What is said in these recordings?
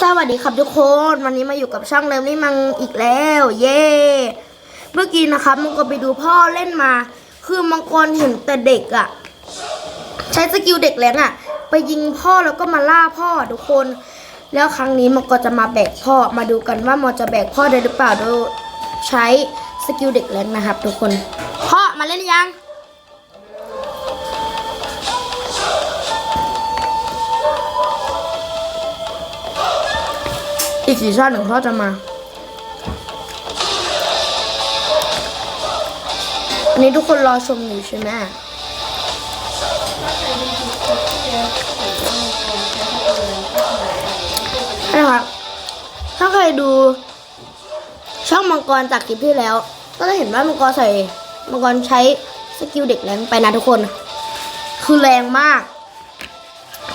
สวัสดีครับทุกคนวันนี้มาอยู่กับช่องเลิมนี่มังอีกแล้ว เย่เมื่อกี้นะครับมังกรไปดูพ่อเล่นมา คือมังกรเห็นแต่เด็กอะใช้สกิลเด็กแรงอะไปยิงพ่อแล้วก็มาล่าพ่อทุกคน แล้วครั้งนี้มังกรจะมาแบกพ่อมาดูกันว่ามอจะแบกพ่อได้หรือเปล่าโดยใช้สกิลเด็กแรงนะครับ ทุกคนพ่อมาเล่นยัง อีกสี่ชาติหนึ่งพ่อจะมา อันนี้ทุกคนรอชมอยู่ใช่ไหมนะครับ ถ้าใครดูช่องมังกรจากคลิปที่แล้ว ก็จะเห็นว่ามังกรใส่ มังกรใช้สกิลเด็กแรงไปนะทุกคน คือแรงมาก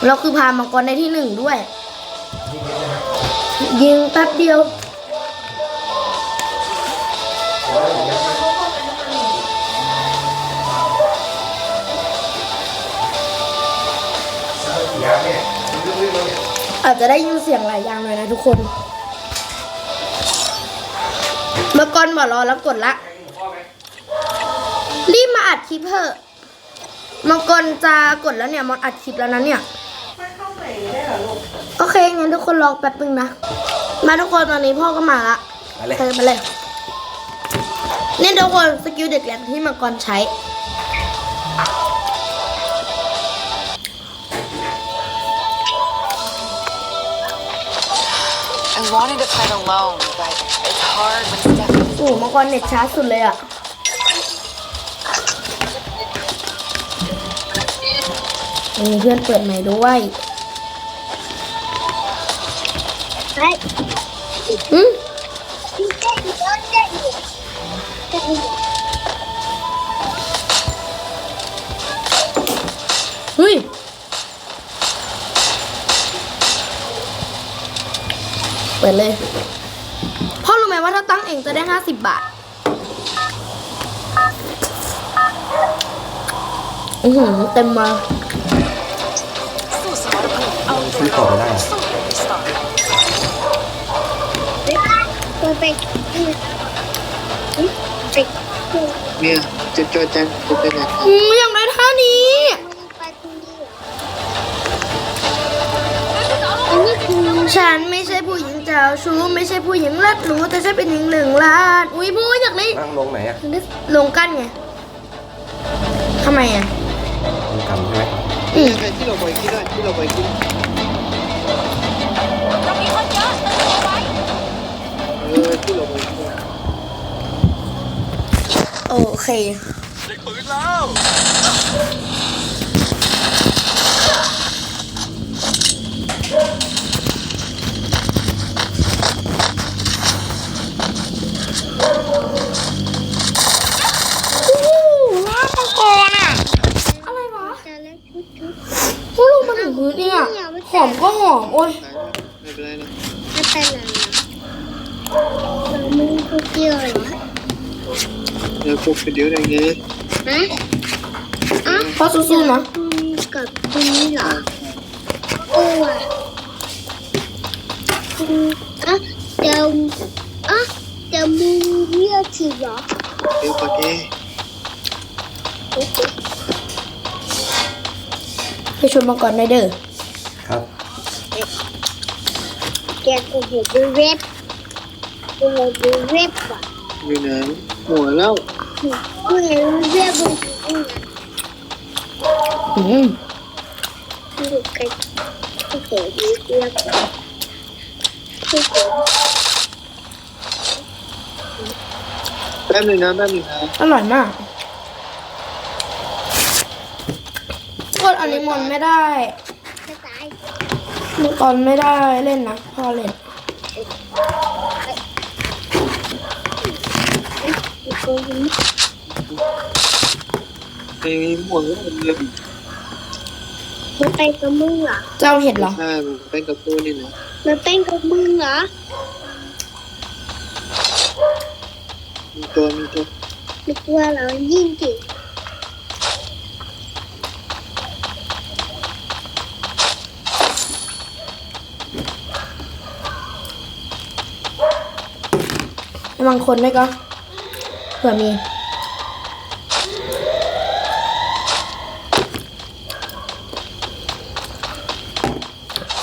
แล้วคือพามังกรได้ที่หนึ่งด้วย ยิงแป๊บเดียว อาจจะได้ยินเสียงหลายอย่างเลยนะทุกคน เมื่อก่อนบอกรอแล้วกดละ รีบมาอัดคลิปเถอะมังกรจะกดแล้วเนี่ยมันอัดคลิปแล้วนะเนี่ย โอเคงั้นทุกคนรอแป๊บนึงนะ มาทุกคนตอนนี้พ่อก็มาละมาเลยเธอมาเลยนี่ทุกคนสกิลเด็กแหลมที่มังกรใช้ I wanted to fight alone, but it's hard when Stephanie โอ้โหมังกรเน็ตช้าสุดเลยอะ มีเพื่อนเปิดใหม่ด้วย เฮ้ย อืมเต้นเต้นเต้นเต้นเฮ้ยเปิดเลยพ่อรู้ไหมว่าถ้าตั้งเองจะได้ห้าสิบบาทอือหือเต็มมาสู้สมรภูมิเอาซื้อต่อไม่ได้ ตัวไปไปเนี่ยจะจอจันจะเป็นอะไรอืมอยากได้ท่านี้ ไปตรงนี้อันนี้คือฉันไม่ใช่ผู้หญิงเจ้าชู้ไม่ใช่ผู้หญิงเลิศหรูแต่ฉันเป็นหญิงหนึ่งล้านอุ้ยพูดอยากได้นั่งลงไหนอะอยากได้ลงกั้นไงทำไมอะมีกำใช่ไหมอืมใครที่เราไปคิดได้ที่เราไปคิ ดเออที่เราไปคิดได้โอเคลากมังกรอะอะไรวะจะเล่นชุดชุดพูดลงมาถึงพื้นเนี่ยหอมก็หอม โอ้ยไม่เป็นไรนะไม่เป็นไร นะเราไม่พูดเกี่ยวเหรอเดี๋ยวพบกันเดี๋ยวได้ไงฮะอะพ่อสู้ๆนะคุณกับคุณนี่เหรอโอ้ว่ะคุณอะเดี๋ยวอะเดี๋ยวมึงเรียกทีเหรอเดี๋ยวก่อนดิโอเคไปชมมังกรได้เด้อครับ แกกูเห็นดูเว็บกูเห็นดูเว็บว่ะอยู่ไหนหัวแล้วกูเห็นดูเว็บ บนกูนะอืมกูเห็นกูเห็นดูเว็บกูเห็นแป๊บนึงนะแป๊บนึงนะอร่อยมากกดอันนี้มอนไม่ได้ตายมังกรไม่ได้เล่นนะพ่อเล่น ไปหมวกแล้วเรือมันเป็นกับมึงเหรอ เจ้าเห็นเหรอ ใช่มันเป็นกระปูนี่เหรอมันเป็นกับมึงเหรอ มีตัวมีตัวมีตัวเหรอยิ่งจิบางคนไม่ก็ ผื่อมี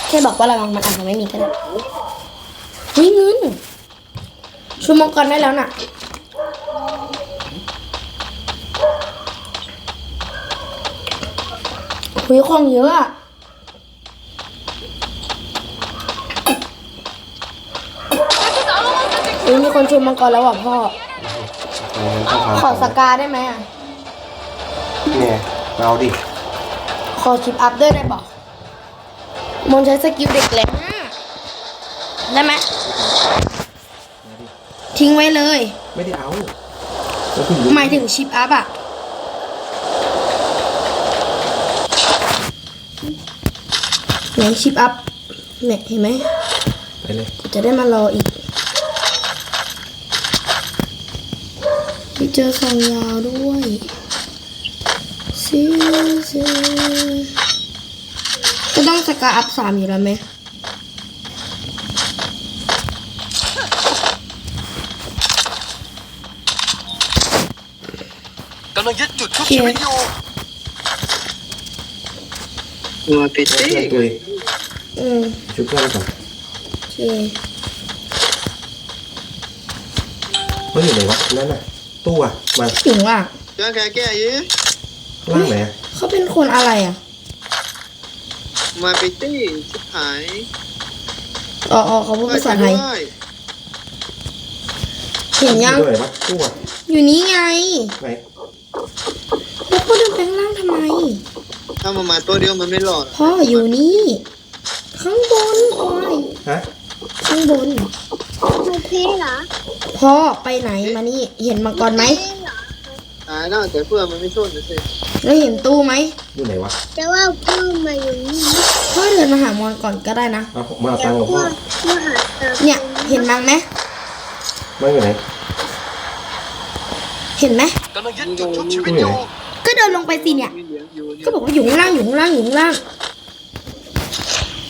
แค่บอกว่าระวังมันอาจจะไม่มีก็ได้วิเงินชูมังกรได้แล้วน่ะคุยของเยอะอะมีคนชูมังกรแล้วอะพ่อ โอ้ยต้องขอทำสกาได้ไหมอะ เนี่ยมาเอาดิ ขอคลิปอัพด้วยได้บอกมนใช้สกิลเด็กแหลมอะได้ไหมทิ้งไว้เลย ไม่ได้เอาแล้วคุณหมายถึงชิปอัพอะไหนชิปอัพเนี่ยเห็นไหมไปเลย จะได้มารออีกไป เจอสองยาวด้วยซีซีก็ต้องสกาอัพสามอยู่แล้วไหมกำลังยึดจุดชุบชีวิตอยู่หัวปิดเพื่ตี้อนตัวเองอืมชุบเพื่อนก่อนโอเคเฮ้ยอยู่ไหนวะนั่นน่ะ ตู้อะมาถึงว่าจ้าแกแก้ยี่ข้างล่างไหนอะเขาเป็นคนอะไรอะ มาปิดตี้ชิบหายอ๋ออ๋อเขาพูดภาษาไทยด้วยเห็นยังอยู่ไหนวะตู้อะอยู่นี้ไง ไหนแล้วก็เดินไปข้างล่างทำไม ถ้ามันมาตัวเดียวมันไม่รอดพ่ออยู่นี่ ข้างบนโอ้ยฮะ ข้างบนหนูพี่เหรอพ่อไปไหนมานี่ เห็นมังกรไหมพี่เหรอตายแล้วแต่เพื่อนมันไม่ชนนะสิแล้วเห็นตู้ไหมอยู่ไหนวะแต่ว่าพ่อมาอยู่นี่พ่อเดินมาหามอนก่อนก็ได้นะเอามาเอาแต่ตังค์กับพ่พ่ออมาหาเติมเนี่ยเห็นมังไหมมันอยู่ไหนเห็นไหมกำลังยึดจุดชุบชีวิตอยู่ก็เดินลงไปสิเนี่ย มีเหลืองอยู่เนี่ก็ยบอกว่าอยู่ข้างล่างอยู่ข้างล่างอยู่ข้างล่าง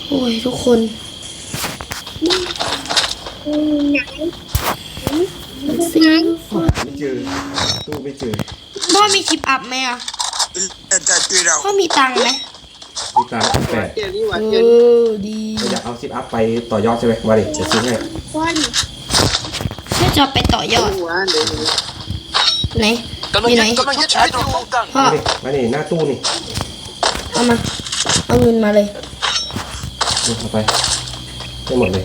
โอ้ยทุกคนอืม ไหนซิงไม่เจอ ตู้ไม่เจอพ่อมีชิปอัพไหมอะพ่อมีตังค์ไหมมีตังค์แปดแก้นี่หวานเอเย็นอดีเราอยากเอาซิปอัพไปต่อยอดใช่ไหมมาดิเดี๋ยวซื้อให้คนแค่จะไปต่อยอดหวานเดี๋ยวไหนกำลังอยู่ไหนยึดกำลังยึดชีวิตอยู่ป้องกันพ่อมาดิมาดิหน้าตู้นี่เอามาเอาเงินมาเลยนี่เอาไปได้หมดเลย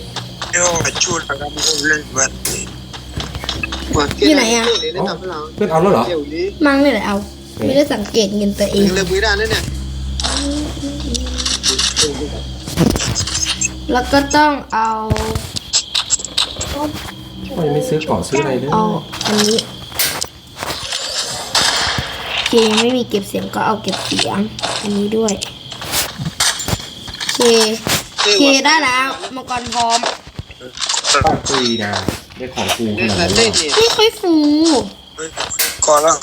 หวานเดี๋ยวได้ทำให้เราเพื่อนเอาแล้วเหรอ เดี๋ยวนี้มั่งนี่แหละเอา ไม่ได้สังเกตเงินตัวเองเลยบุยด้านนั่นเนี่ยแล้วก็ต้องเอาพ่อยังไม่ซื้อก่อนซื้ออะไรเลยเอาอันนี้เคไม่มีเก็บเสียงก็เอาเก็บเสียง อันนี้ด้วยเคเคได้แล้วมังกรพร้อม ป้าคุยนะได้ของกูขเนี่ยนาดสันนั้นเล่เลยเนี่ยไม่ค่อยฟูก่อนแล้ว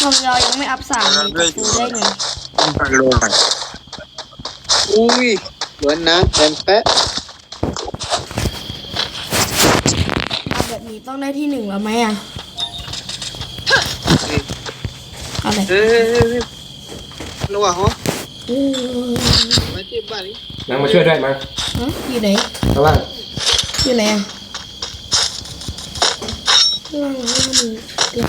ทองยอยังไม่อัพสามเลยจะฟูได้ไงลงอุ้ยเหมือนนะแอนแปะเอาแบบนี้ต้องได้ที่หนึ่งแล้วไหมอะเอาเลยเฮ้ยระหว่างเหรออืมมาเจ็บบ้านนี้นางมาช่วยด้วยมาฮะอยู่ไหนข้างล่าง อยู่ไหนอะข้างล่างไม่มีเดี๋ยว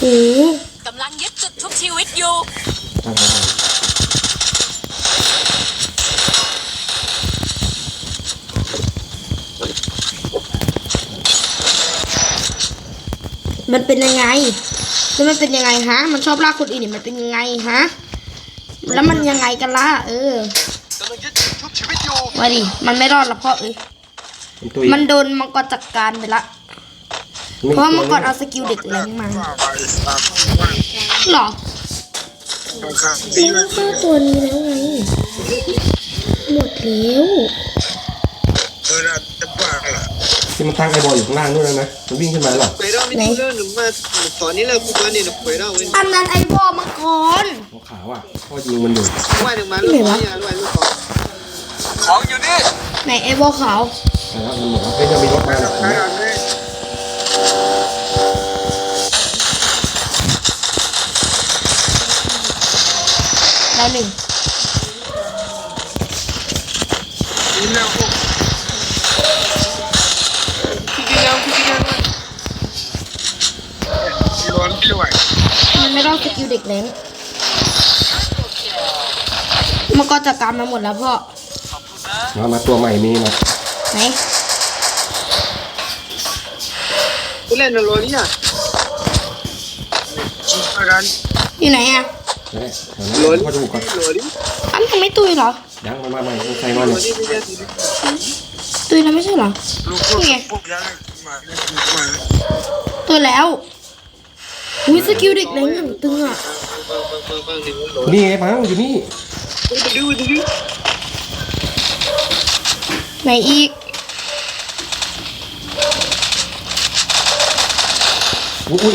โอ้โหกำลังยึดจุดชุบชีวิตอยู่ตั้งข้างล่างมันเป็นยังไง แล้วมันเป็นยังไงฮะ มันชอบลากคนอื่นนี่มันเป็นยังไงฮะ แล้วมันยังไงกันล่ะเออกำลังยึดจุดชุบชีวิตอยู่มาดิ มันไม่รอดละพ่อเอ้ยมันตุยมันโดนมังกรจัดการไปละ เพราะว่ามังกรเอาสกิลเด็กแรงมาหรอแล้วก็ฆ่าตัวนี้แล้วไง หมดแล้ว ที่มันตั้งไอ้บอลอยู่ข้างล่างนู่นแล้วนะมันวิ่งขึ้นมาแล้วเหรอไปเราไม่ดูแล้วหนูมาตอนนี้เราคุยกันเนี่ยหนูไปเราเว้ยอันนั้นไอ้วอมังกรหัวขาวอะพ่อยิงมันอยู่ว่าหนึ่งมาลูกนี่อะลูกลูกสองของอยู่นี่ไหนไอ้บอขาวแล้วมันบอกว่าเฮ้ยจะมีรถมาเนี่ยเห็นไหมแล้วหนึ่ง กิลเด็กเล้งมันก็จัดการมาหมดแล้วพ่อมามาตัวใหม่มีมาไหนกูเล่นโรนี่อะชิมกันอยู่ไหนอะนั่นแหละโรเดี๋ยวนี่เขาดูก่อนโรนี่อันยังไม่ตุยเหรอยังมามาใหม่ต้องใส่มาโรเนี่ยนี่ไม่ใช่สิตุยแล้วไม่ใช่เหรอลูกพวกพวกยังมาเล่นมาตุยแล้ว อุ้ยสกิลเด็กเล้งอย่างตึงอะนี่ไงพังอยู่นี่ดูดูดูดูไหนอีกอุ้ยอุ้ย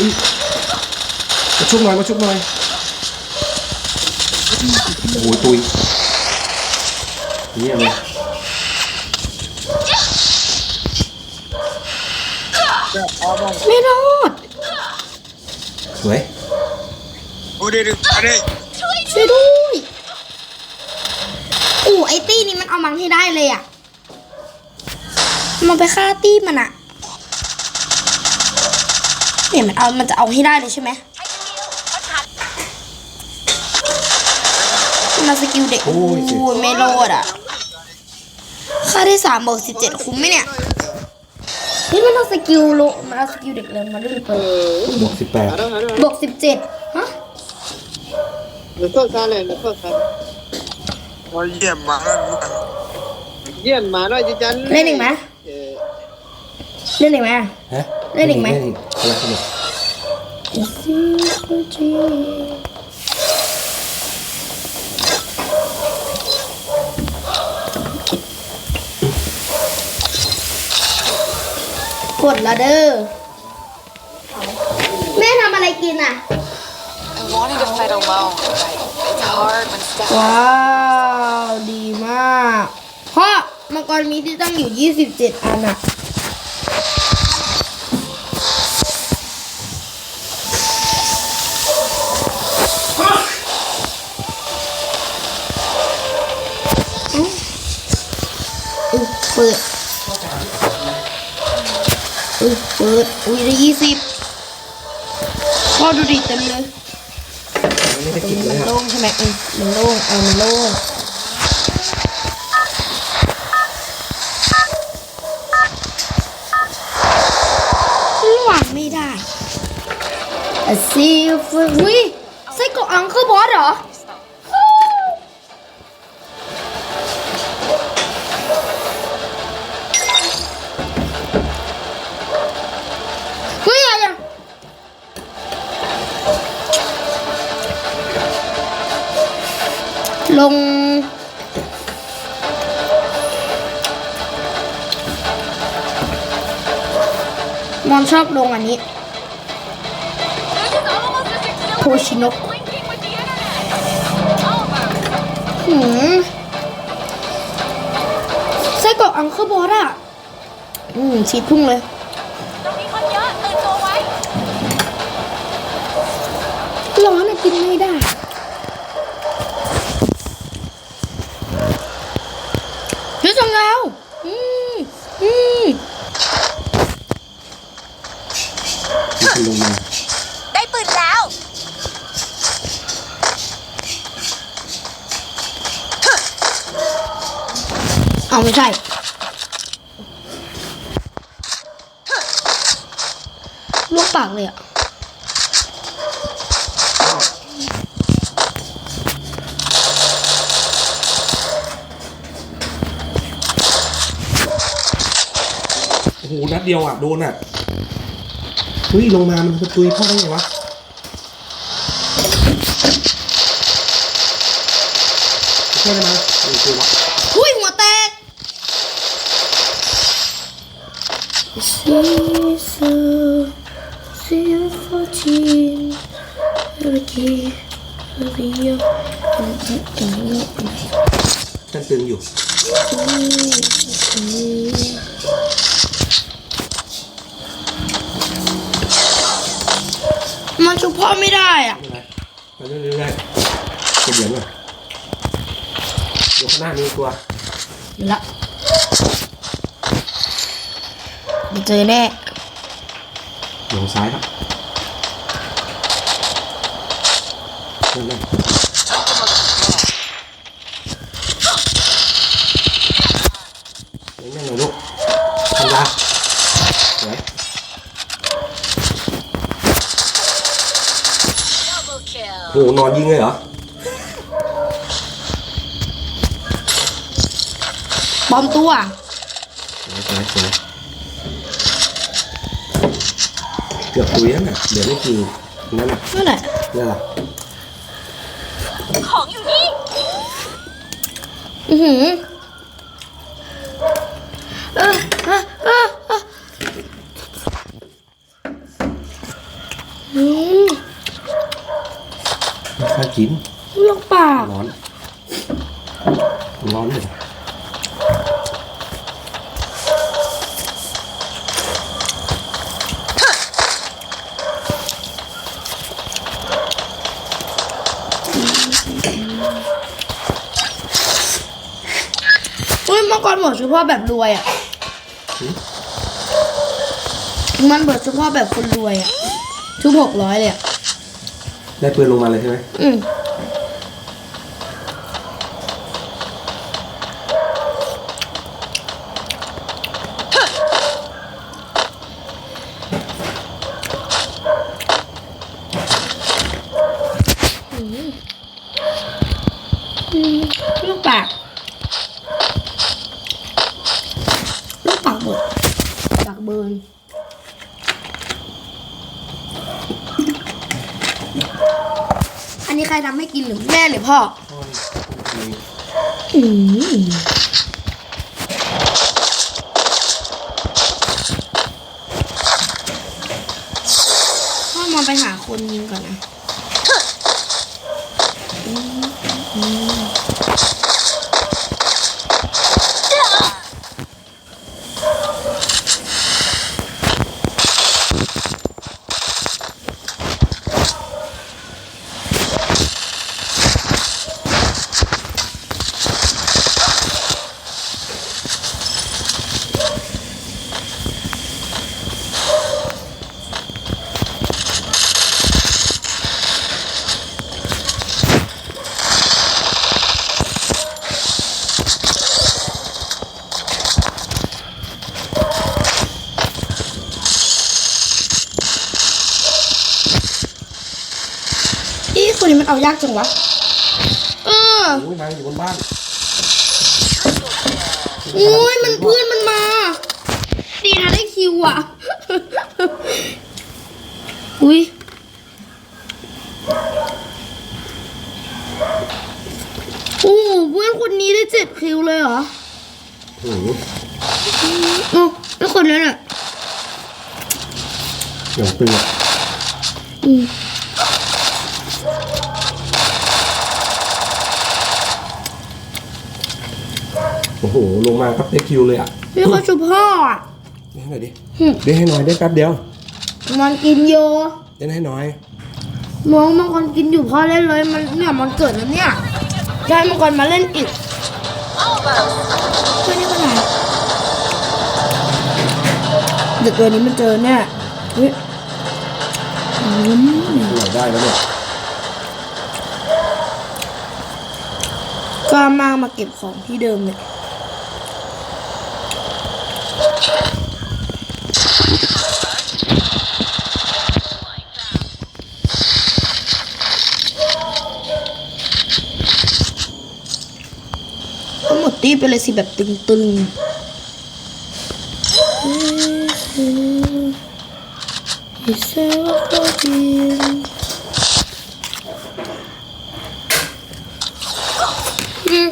มาชุบหน่อยมาชุบหน่อยโอ้ยตุยเนี่ยเลยไม่รอด สวยโอ้เดี๋ยวเดี๋ยวอะไรช่วยด้วยอู้ไอตี้นี่มันเอามังให้ได้เลยอะ มันไปฆ่าตี้มันอะเนี่ยมันเอามันจะเอาให้ได้เลยใช่ไหมมาสกิลเด็กโอ้ยสิโอ้ยไม่รอดอะ ค่าได้สามบวกสิบเจ็ดคุ้มไหมเนี่ยเฮ้ยมันเอาสกิลโลมันเอาสกิลเด็กเลยมาด้วยเปิดบวกสิบแปดอะไรอะไรบวกสิบเจ็ดฮะหนูโทษซาเลยหนูโทษซาว่าเยี่ยมมาแล้วลูกเยี่ยมมาด้วยจิจันเล่นอีกไหมเออเล่นอีกไหมฮะเล่นอีกไหม เล่นอีกอะไรสนุก ดละเด้อ แม่ทำอะไรกินอะ I wanted to fight alone, but it's hard when Steph ว้าว ดีมาก เพราะมังกรมีที่ตั้งอยู่ 27 อันอะอือเปิด อือเปิดอุ้ยได้ยี่สิบพ่อดูดิเต็มเลยไม่ได้กินมัเลนยอะโล่งใช่ไหมเออมันโล่งเออมันโล่งวางไม่ได้อะซีฟูอุ้ยไส้กรอกอังเคอร์บอสเหรอ ลง มอนชอบลงอันนี้โคชินกหืมไส้กรอกอังเคอร์บอสอะอืมชีดพุ่งเลยร้อนอะกินไม่ได้ เดียวอะโดนอะเฮ้ยลงมามันจะตุยพ่อได้ไงวะช่วยได้ไหมโอ้โหวะ วข้างหน้ามีตัวเดี๋ยวละมันเจอแน่หลงซ้ายครับนั่นนั่นนั่นหน่อยลูกทำยาสวยโอ้โหนอนยิงเลยเหรอ ปลอมตัวสวยสวยสวยเกือบตุยแล้วน่ะเดี๋ยวไม่กินนั่นน่ะนั่นแหละนั่นล่ะอือหือเออเออเออเอออืมไม่ค่อยกินลงปาก ร้อนร้อนเลย เฮ้ยเมื่อก่อนบอกเฉพาะแบบรวยอะ มันเบิดเฉพาะแบบคนรวยอะ ทุกหกร้อยเลยอะ ได้ปืนลงมาเลยใช่ไหมอืมอืมอืมลูกปาก ลูกปากเบิดปากเบิร์นอันนี้ใครทำให้กินหรือแม่หรือ พ่ออืมพ่อมาไปหาคนยิงก่อนนะ ยากจังวะเออโอ้ยนางอยู่บนบ้านโอ้ยมันเพื่อนมันมาดีนะได้คิวอะ อุ้ยโอ้โหเพื่อนคนนี้ได้เจ็ดคิวเลยเหรออืมโอ้แล้วคนนั้นอะอย่างปืนอะอืม โอ้โหลงมาครับได้คิวเลยอะพี่เขาชุบพ่ออะเล่นหน่อยดิหึเล่นให้หน่อยได้แป๊บเดียว มันกินโยเล่นให้หน่อยน้องมังกรกินอยู่พ่อเล่นเลยมันเนี่ยมันเกิดแล้วเนี่ยยายมังกรมาเล่นอีกเพื่อนนี่ก็ไหนเด็กตัวนี้มันเจอเนี่ยเฮ้ยอืมหน่อยได้แล้วเนี่ยก็มามาเก็บของที่เดิมเนี่ยก็หมด ตีไปเลยสิแบบตึงๆอิสระก็ดีอืม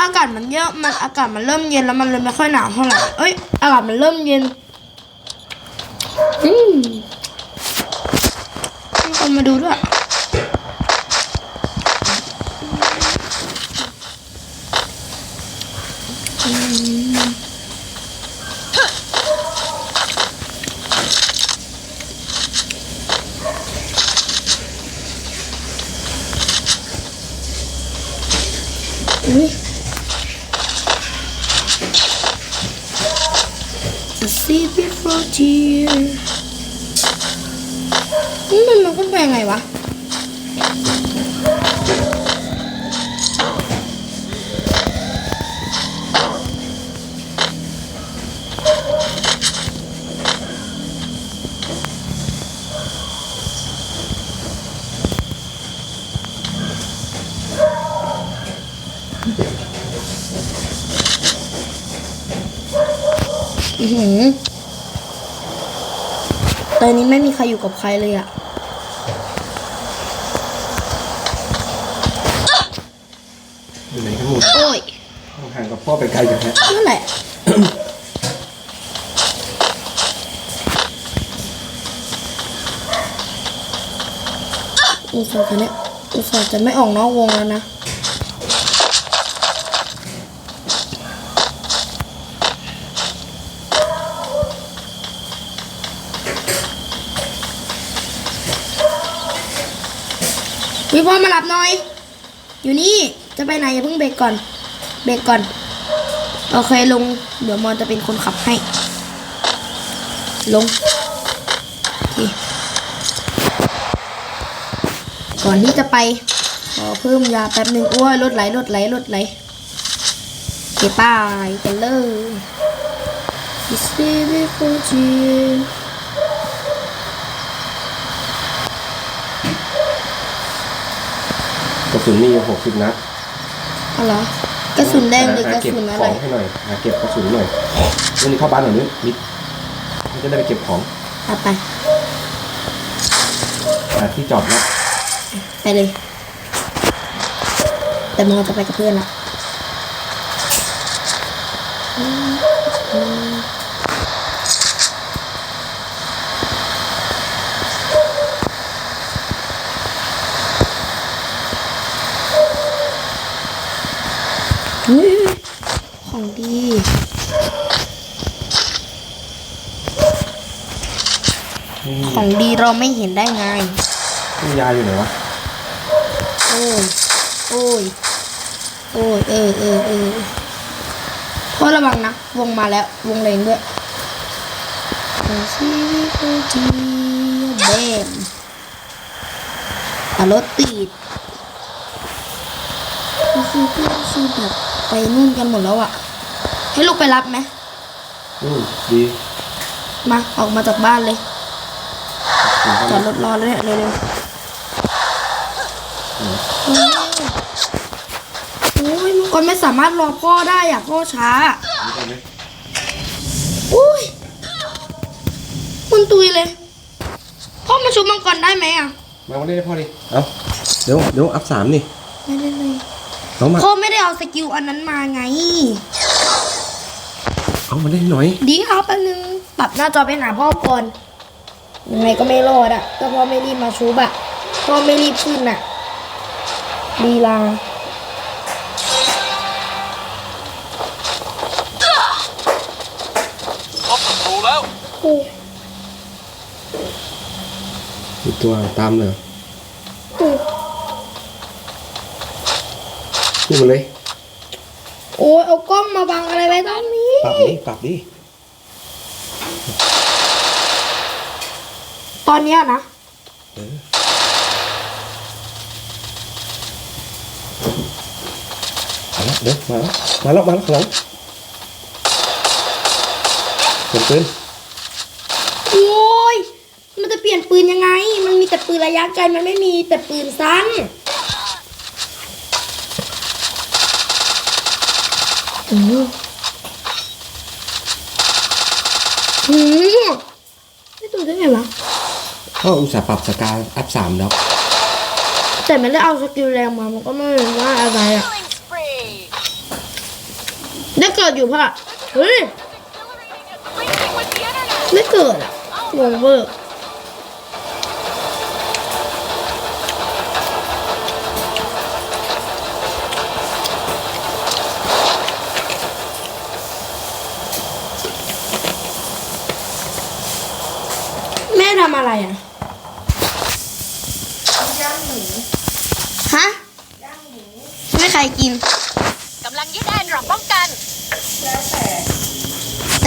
อากาศมัน เยอะมันอากาศมันเริ่มเย็นแล้วมันเลยไม่ค่อยหนาวเท่าไหร่เอ้ยอากาศมันเริ่มเย็นอืมมีคนมาดูด้วยอุ๊ย sea before tear นี่มันมันขึ้นไปยังไงวะ ใครอยู่กับใครเลยอะอยู่ไหนกันหมดโอ้ยห่างกับพ่อไปไกลจังแฮะนั่นแหละอุตส่าห์จะเนี่ยอุตส่าห์จะไม่ออกนอกวงแล้วนะ วิพ่อมารับหน่อย อยู่นี่จะไปไหนอย่าเพิ่งเบรกก่อน เบรกก่อน โอเคลง เดี๋ยวมอนจะเป็นคนขับให้ ลงก่อนที่จะไปขอเพิ่มยาแป๊บหนึ่งอ้วยรถไหลรถไหลรถไหลเก็บป้ายกันเลย This baby for you กระสุนมีอยู่หกสิบนัดเอาเหรอกระสุนแดงหรือกระสุนอะไร หาเก็บของให้หน่อยหาเก็บกระสุนหน่อยวันนี้เข้าบ้านหน่อยนึงมิดมันจะได้ไปเก็บของเอาไป หาที่จอดรถไปเลย แต่มอจะไปกับเพื่อนละอุ๊ยของดี ของดี เราไม่เห็นได้ไงนี่ยาอยู่ไหนวะโอ้ยโอ้ยโอ้ยเออเออเออเพราะระวังนะ วงมาแล้ว วงแรงด้วยซีโอจีเบมอะรถติดก็คือเพื่อนคือแบบไปนู่นกันหมดแล้วอะให้ลูกไปรับไหมอืมดี มา ออกมาจากบ้านเลยถึง จอบ้าดนรถรอเลยเนี่ยเร็วๆโอ้ยมังกรไม่สามารถรอพ่อได้อะพ่อช้านี่ได้ไหมอุ้ยมันตุยเลย พ่อมาชุบมังกรได้ไหมอะมาวันนี้ให้พ่อดิเอาเดี๋ยวเดี๋ยวอัพสามนี่ไม่ได้เลยน้องมาพ่อไม่ได้เอาสกิลอันนั้นมาไง เอามาได้หน่อย ดีครับแป๊บนึงปรับหน้าจอไปหาพ่อก่อน ยังไงก็ไม่รอดอะก็พ่อไม่รีบมาชุบอะพ่อไม่รีบขึ้นอะลีลาพบศัตรูแล้วมีตัวตามเลยพูดมาเลย โอ้ยเอากล้องมาบังอะไรไว้ตรงนี้ ปรับดิปรับดิ ตอนเนี้ยนะมาแล้วเดี๋ยวมาแล้วมาแล้วมาแล้วข้างหลังเปลี่ยนปืนโอ้ยมันจะเปลี่ยนปืนยังไง มันมีแต่ปืนระยะไกลมันไม่มีแต่ปืนสั้นอืมอื ก็อุตส่าห์ปรับสกาอัพสามแล้วแต่ไม่ได้เอาสกิลแรงมา มันก็ไม่รู้ว่าอะไรอะ ได้เกิดอยู่พ่ะเฮ้ย ไม่เกิดอะงงเวอร์แม่ทำอะไรอะ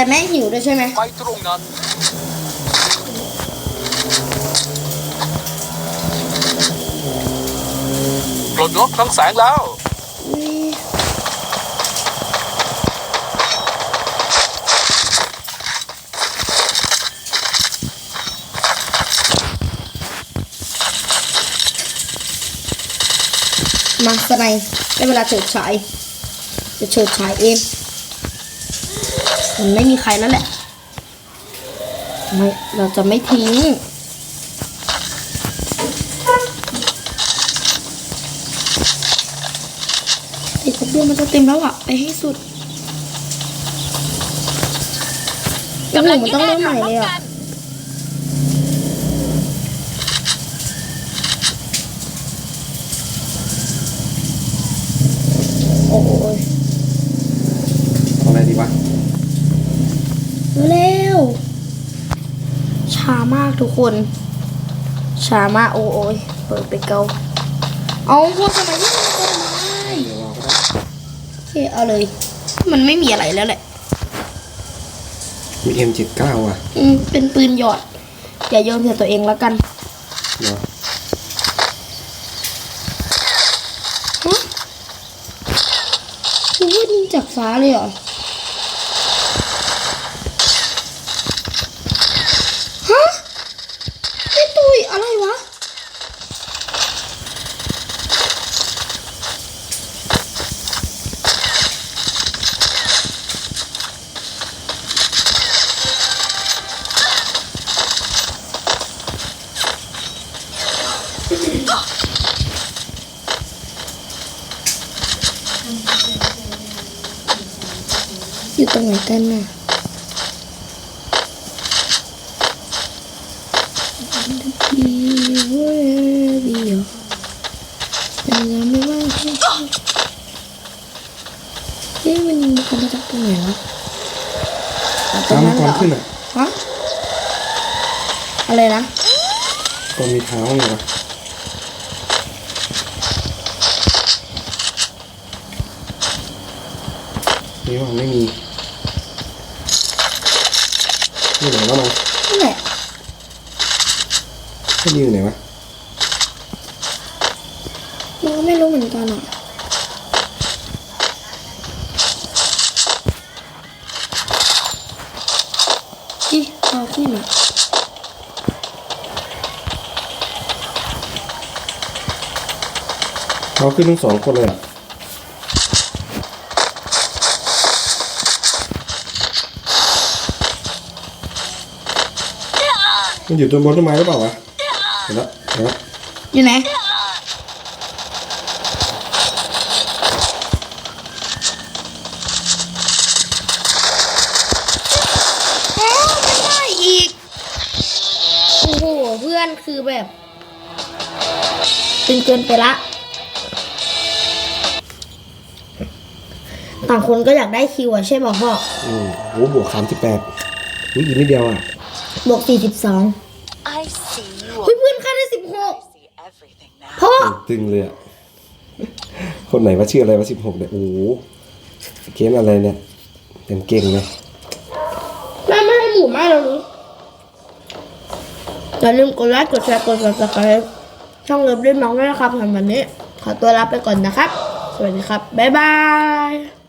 แต่แม่หิวด้วยใช่ไหมไปตรงนั้น ปลดล็อกคลังแสงแล้ว มาสไนด์ได้เวลาเฉิดฉายจะเฉิดฉายเอง มันไม่มีใครแล้วแหละไม่เราจะไม่ทิ้ง ติดกระเบื้องมันจะเต็มแล้วอะไปให้สุดกำลังมันต้องเริ่มใหม่เลยอะ โอ้ย เอาอะไรดีวะ เร็ว ช้ามากทุก คนช้ามากโอ้ยเปิดไปเกาเอาพูดทำไมที่มันก็ได้เดี๋ยวเราก็ได้โอเคเอาเลย มันไม่มีอะไรแล้วแหละมี M79 อะ อืมเป็นปืนหยอด อย่าโยนใส่ตัวเองแล้วกันเนาะฮะคือว่ายิงจากฟ้าเลยเหรอ ฮะไอ้ตุยอะไรวะ อยู่ตรงไหนกันน่ะเอ๊ะมันยิงกันมาจากตรงไหนวะตรตามนั้นมังเหกรรอขึ้นอะฮะอะไรนะก็มีเท้าไงวะนี่ว่าไม่มี นี่ไหนวะมันนั่นแหละก็ยืนไหนวะมันก็ไม่รู้เหมือนกันอะอีเอาขึ้นอะเขาขึ้นทั้งสองคนเลยอะ มันอยู่ตัวบนต้นไม้หรือเปล่าวะเห็นแล้วเห็นแล้วอยู่ไหนเอ้าไม่ได้อีก โอ้โห เพื่อนคือแบบตึงเกินไปละ ต่างคนก็อยากได้คิวอะใช่ป่ะพ่อ อืมโอ้บวกสามสิบแปดอุ้ยอีกนิดเดียวอะ บวกสี่สิบสอง I see you เฮ้ยเพื่อนค่าได้สิบหก see everything now พ่อตึงเลยอะคนไหนว่าชื่ออะไรว่าสิบหกเนี่ย โอ้โหเกมอะไรเนี่ยยังเก่งเลยแม่ไม่ให้หมูไหมเราหรืออย่าลืมกดไลค์กดแชร์กด subscribe ช่องเลิฟเล่นน้องด้วยนะครับสำหรับวันนี้ ขอตัวลาไปก่อนนะครับ สวัสดีครับ บ๊ายบาย